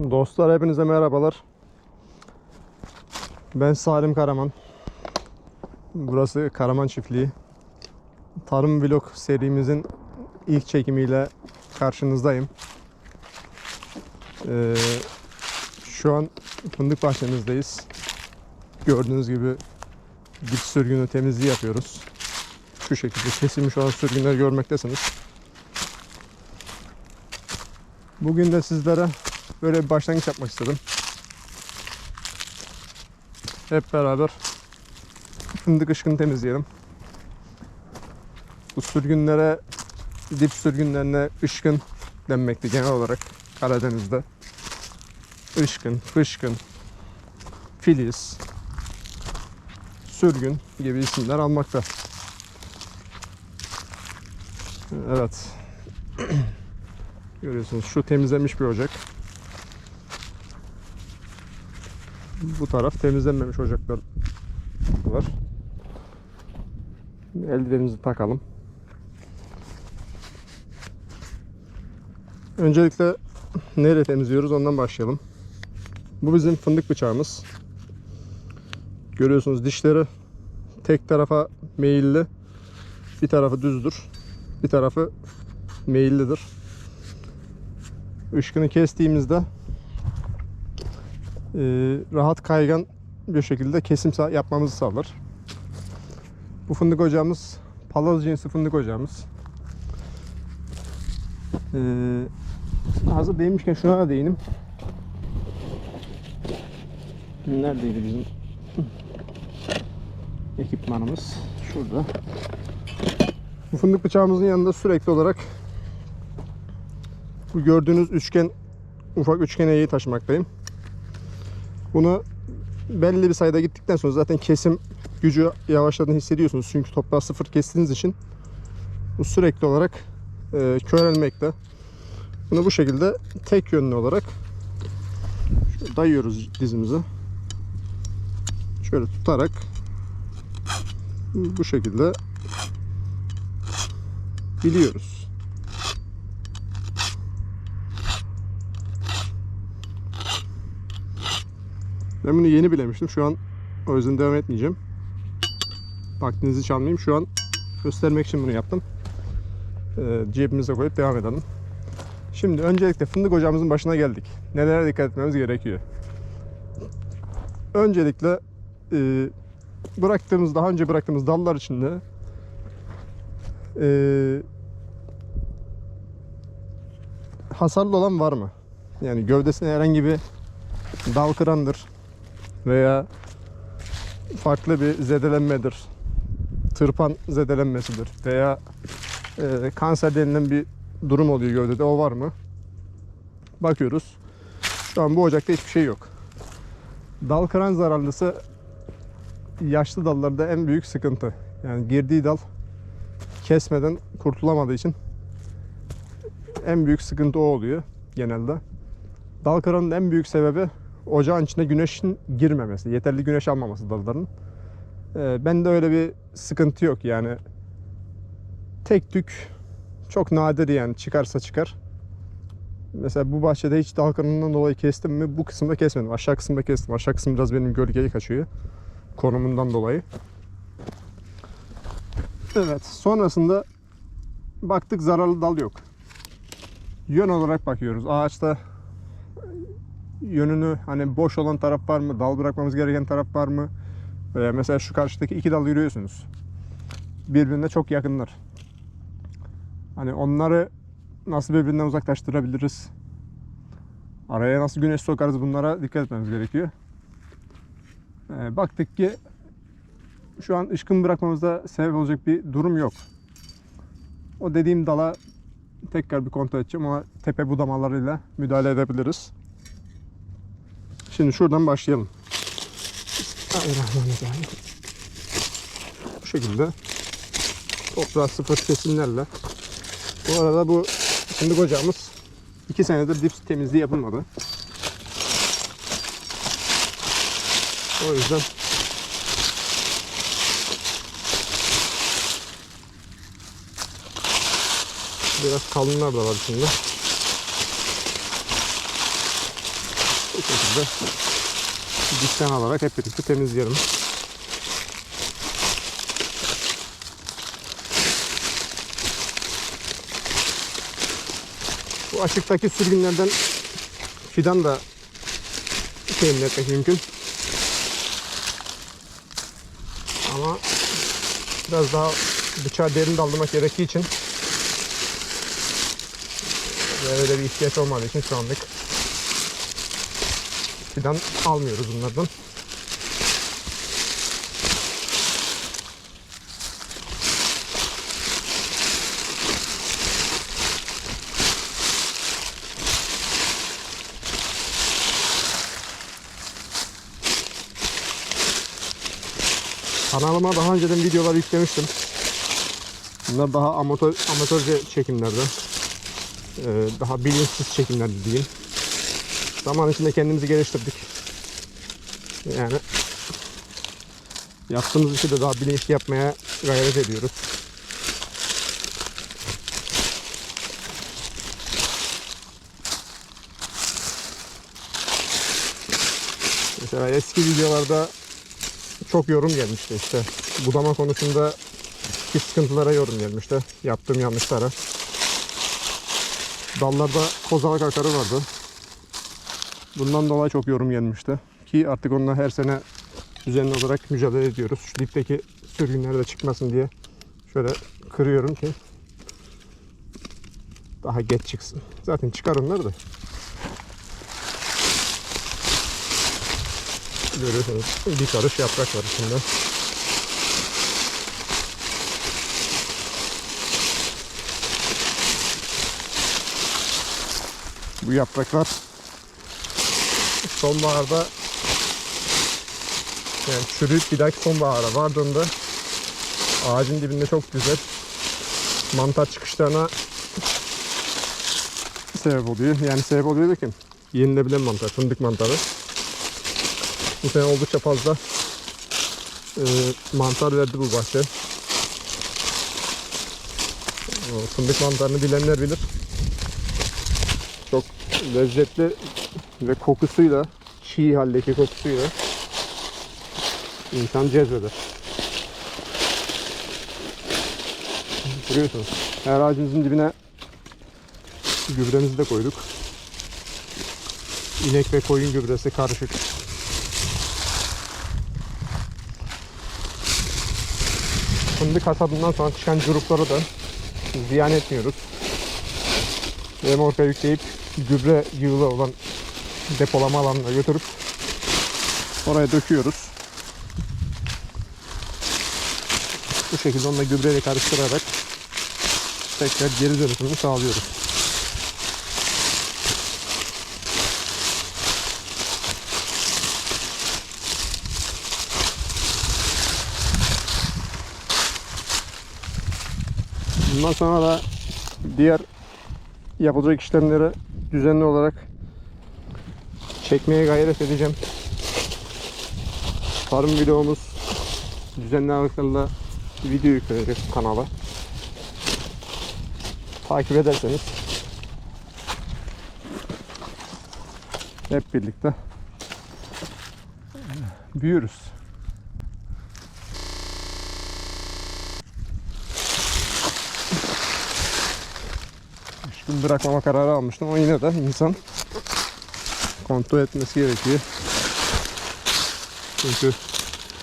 Dostlar hepinize merhabalar. Ben Salim Karaman. Burası Karaman Çiftliği. Tarım Vlog serimizin ilk çekimiyle karşınızdayım. Ee, şu an fındık bahçemizdeyiz. Gördüğünüz gibi dip sürgünü temizliği yapıyoruz. Şu şekilde kesilmiş olan sürgünleri görmektesiniz. Bugün de sizlere böyle bir başlangıç yapmak istedim. Hep beraber fındık ışkını temizleyelim. Bu sürgünlere, dip sürgünlerine ışkın denmekte genel olarak Karadeniz'de. Işkın, fışkın, filiz, sürgün gibi isimler almakta. Evet. Görüyorsunuz şu temizlenmiş bir ocak. Bu taraf temizlenmemiş ocaklar var. Eldivenimizi takalım. Öncelikle nereye temizliyoruz ondan başlayalım. Bu bizim fındık bıçağımız. Görüyorsunuz dişleri tek tarafa meyilli. Bir tarafı düzdür. Bir tarafı meyillidir. Işkını kestiğimizde rahat kaygan bir şekilde kesim yapmamızı sağlar. Bu fındık ocağımız palaz cinsi fındık ocağımız. E, hazır değmişken şuna da değinim. Neredeydi bizim ekipmanımız? Şurada. Bu fındık bıçağımızın yanında sürekli olarak bu gördüğünüz üçgen ufak üçgen eğeyi taşımaktayım. Bunu belli bir sayıda gittikten sonra zaten kesim gücü yavaşladığını hissediyorsunuz. Çünkü toprağı sıfır kestiğiniz için bu sürekli olarak e, körelmekte. Bunu bu şekilde tek yönlü olarak dayıyoruz dizimize. Şöyle tutarak bu şekilde biliyoruz. Ben bunu yeni bilemiştim. Şu an o yüzden devam etmeyeceğim. Vaktinizi çalmayayım. Şu an göstermek için bunu yaptım. Ee, cebimize koyup devam edelim. Şimdi öncelikle fındık ocağımızın başına geldik. Nelere dikkat etmemiz gerekiyor? Öncelikle e, bıraktığımız, daha önce bıraktığımız dallar içinde e, hasarlı olan var mı? Yani gövdesine herhangi bir dal kırandır veya farklı bir zedelenmedir. Tırpan zedelenmesidir veya e, kanser denilen bir durum oluyor gövdede. O var mı? Bakıyoruz. Şu an bu ocakta hiçbir şey yok. Dal kıran zararlısı yaşlı dallarda en büyük sıkıntı. Yani girdiği dal kesmeden kurtulamadığı için en büyük sıkıntı o oluyor genelde. Dal kıranın en büyük sebebi ocağın içine güneşin girmemesi, yeterli güneş almaması dalların. Ee, bende öyle bir sıkıntı yok yani. Tek tük çok nadir yani çıkarsa çıkar. Mesela bu bahçede hiç dal kıranından dolayı kestim mi? Bu kısımda kesmedim. Aşağı kısımda kestim. Aşağı kısım biraz benim gölgeyi kaçıyor. Konumundan dolayı. Evet. Sonrasında baktık zararlı dal yok. Yön olarak bakıyoruz. Ağaçta yönünü hani boş olan taraf var mı? Dal bırakmamız gereken taraf var mı? Veya mesela şu karşıdaki iki dal yürüyorsunuz. Birbirine çok yakınlar. Hani onları nasıl birbirinden uzaklaştırabiliriz? Araya nasıl güneş sokarız bunlara dikkat etmemiz gerekiyor. Ee, baktık ki şu an ışkın bırakmamızda sebep olacak bir durum yok. O dediğim dala tekrar bir kontrol edeceğim ama tepe budamalarıyla müdahale edebiliriz. Şimdi şuradan başlayalım. Bismillahirrahmanirrahim. Bu şekilde toprağı sıfır kesimlerle. Bu arada bu fındık ocağımız 2 senedir dip temizliği yapılmadı. O yüzden biraz kalınlar da var içinde. Şekilde dişten alarak hep birlikte temizleyelim. Bu açıktaki sürgünlerden fidan da temin etmek mümkün. Ama biraz daha bıçağı derin daldırmak gerektiği için ve öyle bir ihtiyaç olmadığı için şu anlık fidan almıyoruz bunlardan. Kanalıma daha önceden videolar yüklemiştim. Bunlar daha amatör, amatörce çekimlerde. Ee, daha bilinçsiz çekimlerdi diyeyim. Zaman içinde kendimizi geliştirdik. Yani yaptığımız işi de daha bilinçli yapmaya gayret ediyoruz. Mesela eski videolarda çok yorum gelmişti işte. Budama konusunda ki sıkıntılara yorum gelmişti. Yaptığım yanlışlara. Dallarda kozalak akarı vardı. Bundan dolayı çok yorum gelmişti. Ki artık onunla her sene düzenli olarak mücadele ediyoruz. Şu dipteki sürgünler de çıkmasın diye şöyle kırıyorum ki daha geç çıksın. Zaten çıkar onlar da. Görüyorsunuz bir karış yaprak var içinde. Bu yapraklar sonbaharda yani çürüyüp bir dahaki sonbahara vardığında ağacın dibinde çok güzel mantar çıkışlarına sebep oluyor. Yani sebep oluyor derken yenilebilen mantar, fındık mantarı. Bu sene oldukça fazla e, mantar verdi bu bahçe. O fındık mantarını bilenler bilir. Çok lezzetli ve kokusuyla, çiğ haldeki kokusuyla insan cezbeder. Görüyorsunuz. Her ağacımızın dibine gübremizi de koyduk. İnek ve koyun gübresi karışık. Fındık hasadından sonra çıkan curukları da ziyan etmiyoruz. Remorka yükleyip gübre yığılı olan depolama alanına götürüp oraya döküyoruz. Bu şekilde onunla gübreyle karıştırarak tekrar geri dönüşümünü sağlıyoruz. Bundan sonra da diğer yapılacak işlemleri düzenli olarak çekmeye gayret edeceğim. Tarım videomuz düzenli aralıklarla video yükleyecek kanala. Takip ederseniz hep birlikte büyürüz. Üç gün bırakmama kararı almıştım ama yine de insan kontrol etmesi gerekiyor. Çünkü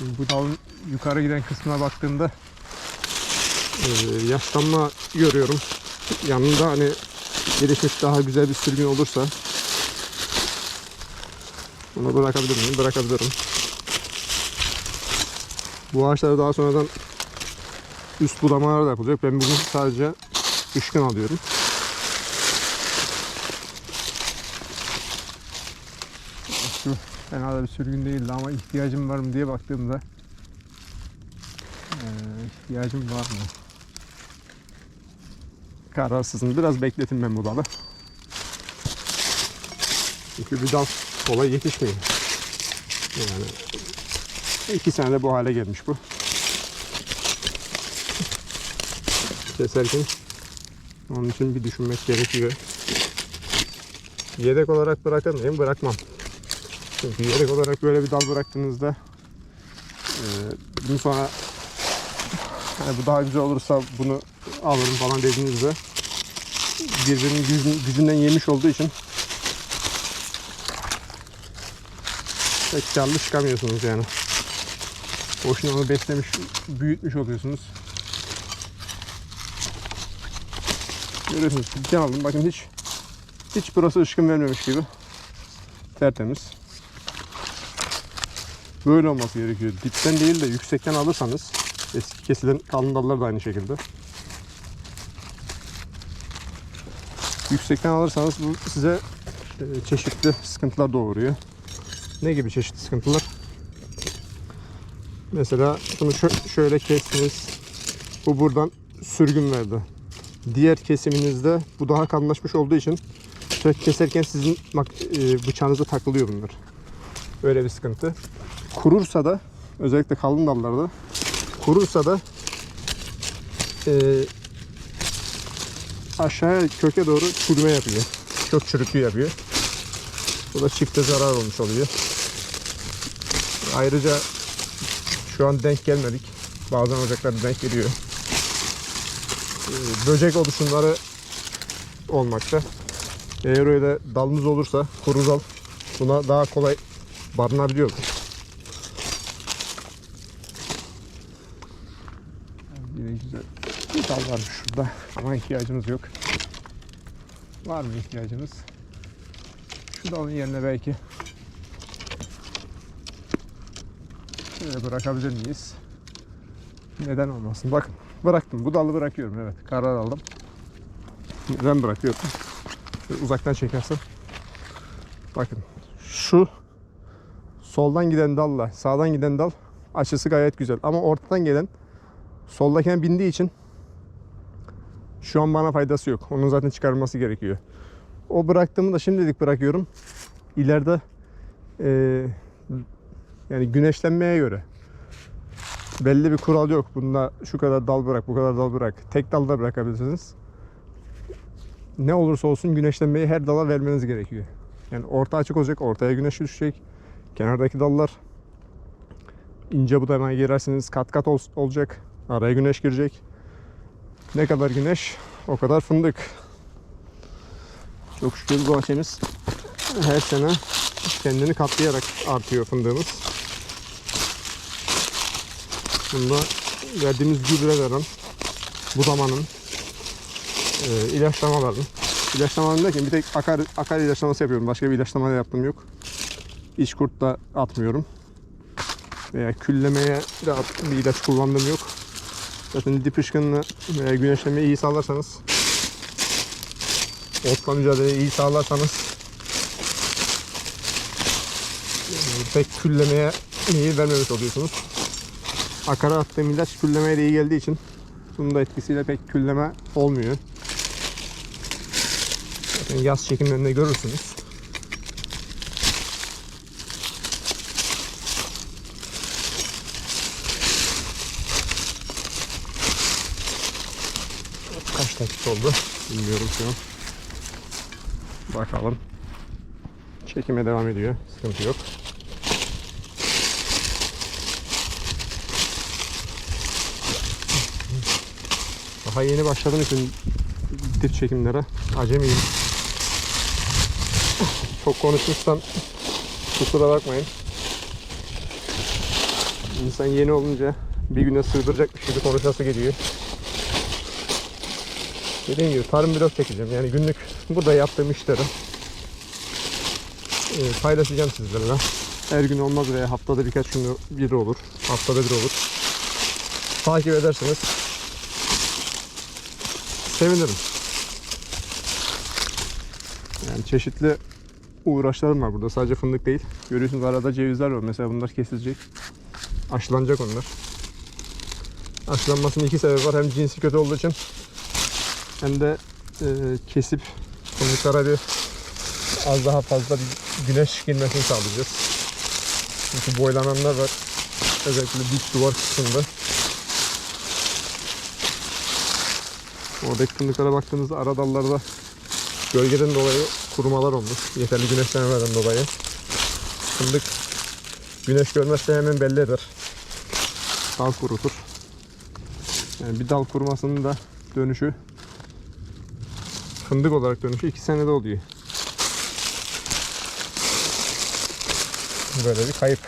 bu dalın yukarı giden kısmına baktığımda e, yaşlanma görüyorum. Yanında hani gelişmiş daha güzel bir sürgün olursa bunu bırakabilir miyim? Bırakabilirim. Bu ağaçlara daha sonradan üst budamalar da yapılacak. Ben bugün sadece ışkın alıyorum. Şu fena da bir sürgün değildi ama ihtiyacım var mı diye baktığımda ihtiyacım var mı? Kararsızım. Biraz bekletin ben bu dalı. Çünkü bir dal kolay yetişmiyor. Yani iki senede bu hale gelmiş bu. Keserken onun için bir düşünmek gerekiyor. Yedek olarak bırakır mıyım? Bırakmam. Yedek olarak böyle bir dal bıraktığınızda e, bunun sonra hani bu daha güzel olursa bunu alırım falan dediğinizde birbirinin gücün- gücünden yemiş olduğu için pek karlı çıkamıyorsunuz yani. Boşuna onu beslemiş, büyütmüş oluyorsunuz. Görüyorsunuz dipten aldım. Bakın hiç hiç burası ışkın vermemiş gibi. Tertemiz. Böyle olması gerekiyor. Dipten değil de yüksekten alırsanız eski kesilen kalın dallar da aynı şekilde. Yüksekten alırsanız bu size e, çeşitli sıkıntılar doğuruyor. Ne gibi çeşitli sıkıntılar? Mesela bunu şö- şöyle kestiniz. Bu buradan sürgün verdi. Diğer kesiminizde bu daha kalınlaşmış olduğu için keserken sizin e, bıçağınıza takılıyor bunlar. Öyle bir sıkıntı. Kurursa da özellikle kalın dallarda kurursa da e, aşağıya köke doğru çürüme yapıyor. Kök çürüklüğü yapıyor. Bu da çifte zarar olmuş oluyor. Ayrıca şu an denk gelmedik. Bazen ocaklarda denk geliyor. Ee, Böcek oluşumları olmakta. Eğer öyle dalınız olursa kuru dal buna daha kolay barınabiliyor. Yine güzel bir dal varmış şurada ama ihtiyacımız yok. Var mı ihtiyacımız? Şu dalın yerine belki şöyle bırakabilir miyiz? Neden olmasın? Bakın bıraktım. Bu dalı bırakıyorum. Evet karar aldım. Neden bırakıyorum? Şöyle uzaktan çekersen. Bakın şu soldan giden dalla sağdan giden dal açısı gayet güzel. Ama ortadan gelen soldakine bindiği için şu an bana faydası yok. Onun zaten çıkarılması gerekiyor. O bıraktığımı da şimdilik bırakıyorum. İleride eee, yani güneşlenmeye göre belli bir kural yok. Bunda şu kadar dal bırak, bu kadar dal bırak. Tek dal da bırakabilirsiniz. Ne olursa olsun güneşlenmeyi her dala vermeniz gerekiyor. Yani orta açık olacak, ortaya güneş düşecek. Kenardaki dallar ince budamaya girerseniz kat kat ol- olacak. Araya güneş girecek. Ne kadar güneş o kadar fındık. Çok şükür bu bahçemiz her sene kendini katlayarak artıyor fındığımız. Bunda verdiğimiz gübrelerin, budamanın, e, ilaçlamaların, ilaçlamaların derken bir tek akar, akar ilaçlaması yapıyorum. Başka bir ilaçlama da yaptığım yok. İç kurt da atmıyorum. Veya küllemeye de bir ilaç kullandığım yok. Zaten dip ışkınını veya güneşlemeyi iyi sağlarsanız otla mücadeleyi iyi sağlarsanız e, pek küllemeye iyi vermemiş oluyorsunuz. Akara attığım ilaç küllemeye de iyi geldiği için bunun da etkisiyle pek külleme olmuyor. Zaten yaz çekimlerinde görürsünüz. Oldu bilmiyorum şu an. Bakalım. Çekime devam ediyor. Sıkıntı yok. Daha yeni başladığım için dip çekimlere acemiyim. Çok konuşmuşsam kusura bakmayın. İnsan yeni olunca bir güne sığdıracakmış gibi konuşası geliyor. Dediğim gibi tarım vlog çekeceğim. Yani günlük burada yaptığım işleri e, paylaşacağım sizlerle. Her gün olmaz veya haftada birkaç gün bir olur. Haftada bir olur. Takip ederseniz sevinirim. Yani çeşitli uğraşlarım var burada. Sadece fındık değil. Görüyorsunuz arada cevizler var. Mesela bunlar kesilecek. Aşılanacak onlar. Aşılanmasının iki sebebi var. Hem cinsi kötü olduğu için hem de e, kesip fındıklara bir az daha fazla bir güneş girmesini sağlayacağız. Çünkü boylananlar var. Özellikle dik duvar kısmında. Oradaki fındıklara baktığınızda ara dallarda gölgeden dolayı kurumalar olmuş. Yeterli güneşlenmeden dolayı. Fındık güneş görmezse hemen belli eder. Dal kurutur. Yani bir dal kurumasının da dönüşü fındık olarak dönüşü 2 senede oluyor. Böyle bir kayıp.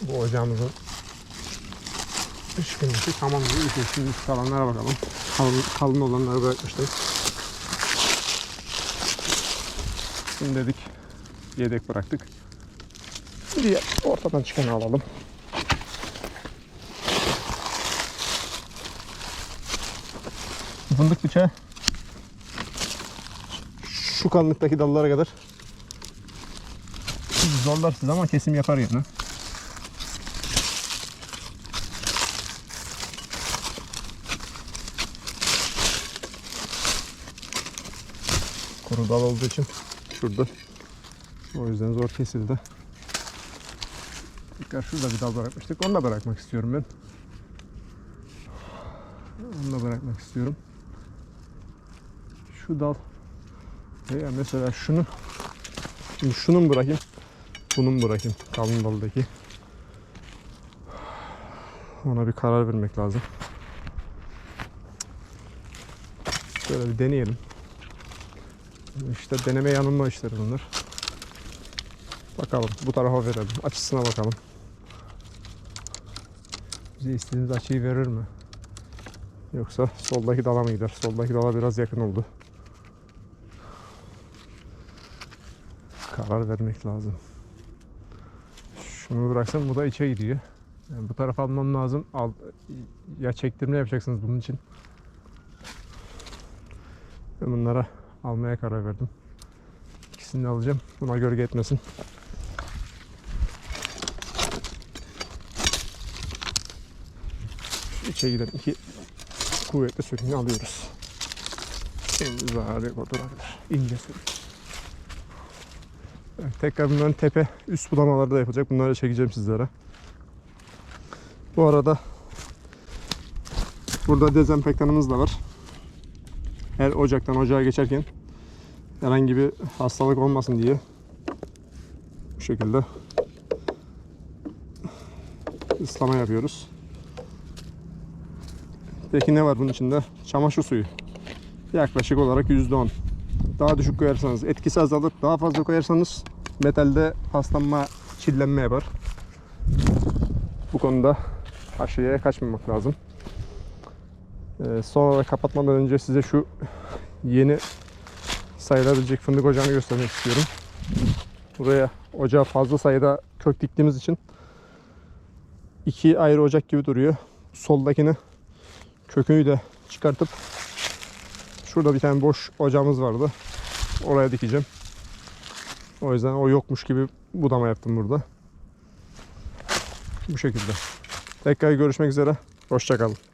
Bu ocağımızın ışkınlısı tamam diyor. Şimdi üst kalanlara bakalım. Kalın, kalın olanları bırakmıştım. Şimdi dedik yedek bıraktık. Diye ortadan çıkanı alalım. Fındık bıçağı şu kalınlıktaki dallara kadar zorlar siz ama kesim yapar yani. Dal olduğu için şurada. O yüzden zor kesildi. Tekrar şurada bir dal bırakmıştık. Onu da bırakmak istiyorum ben. Onu da bırakmak istiyorum. Şu dal veya mesela şunu şimdi şunu bırakayım? Bunu bırakayım? Kalın daldaki. Ona bir karar vermek lazım. Şöyle bir deneyelim. İşte deneme yanılma işleri bunlar. Bakalım bu tarafa verelim. Açısına bakalım. Bize istediğimiz açıyı verir mi? Yoksa soldaki dala mı gider? Soldaki dala biraz yakın oldu. Karar vermek lazım. Şunu bıraksam bu da içe gidiyor. Yani bu tarafa almam lazım. Al, ya çektirme yapacaksınız bunun için. Ben bunlara almaya karar verdim. İkisini alacağım. Buna gölge etmesin. İçe giden iki kuvvetli sürgünü alıyoruz. Şimdi zararı yok durabilir. İnce sürgün. Evet, tekrar bunların tepe üst bulamaları da yapılacak. Bunları da çekeceğim sizlere. Bu arada burada dezenfektanımız da var. Her ocaktan ocağa geçerken herhangi bir hastalık olmasın diye bu şekilde ıslama yapıyoruz. Peki ne var bunun içinde? Çamaşır suyu. Yaklaşık olarak %10. Daha düşük koyarsanız etkisi azalır. Daha fazla koyarsanız metalde paslanma, çillenme yapar. Bu konuda aşırıya kaçmamak lazım. Ee, son kapatmadan önce size şu yeni sayılabilecek fındık ocağını göstermek istiyorum. Buraya ocağa fazla sayıda kök diktiğimiz için iki ayrı ocak gibi duruyor. Soldakini kökünü de çıkartıp şurada bir tane boş ocağımız vardı. Oraya dikeceğim. O yüzden o yokmuş gibi budama yaptım burada. Bu şekilde. Tekrar görüşmek üzere. Hoşçakalın.